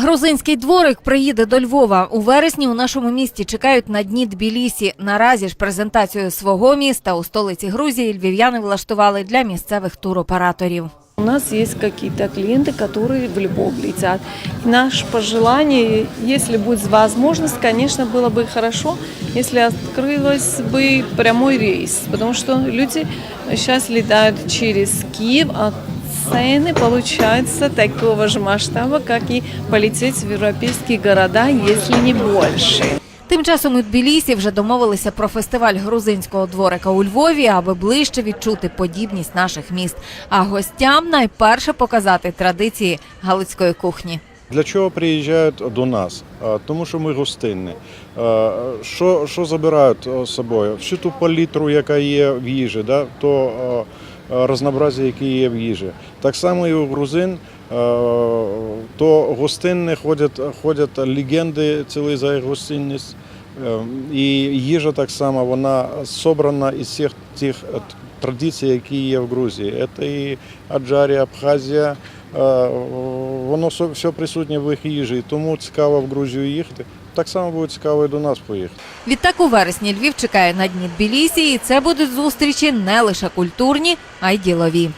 Грузинський дворик приїде до Львова. У вересні у нашому місті чекають на дні Тбілісі. Наразі ж презентацію свого міста у столиці Грузії львів'яни влаштували для місцевих туроператорів. У нас есть какие-то клиенты, которые в Львов летят. И наше пожелание, если будет возможность, конечно, было бы хорошо, если открылось бы прямой рейс, потому что люди сейчас летают через Киев, а цены получаются такого же масштаба, как и полететь в европейские города, если не больше. Тим часом у Тбілісі вже домовилися про фестиваль грузинського дворика у Львові, аби ближче відчути подібність наших міст. А гостям найперше показати традиції галицької кухні. Для чого приїжджають до нас? Тому що ми гостинні. Що, що забирають з собою? Всю ту палітру, яка є в їжі, да? то разнообразя, яке є в їжі. Так само і у грузин, то гостинні ходять, ходять легенди цілі за їх гостинність. Е, І їжа так само, вона зібрана із всіх тих традицій, які є в Грузії. Це і Аджарія, Абхазія, Е, Воно все присутнє в їх їжі, тому цікаво в Грузію їхати. Так само буде цікаво і до нас поїхати. Відтак у вересні Львів чекає на дні Тбілісі, і це будуть зустрічі не лише культурні, а й ділові.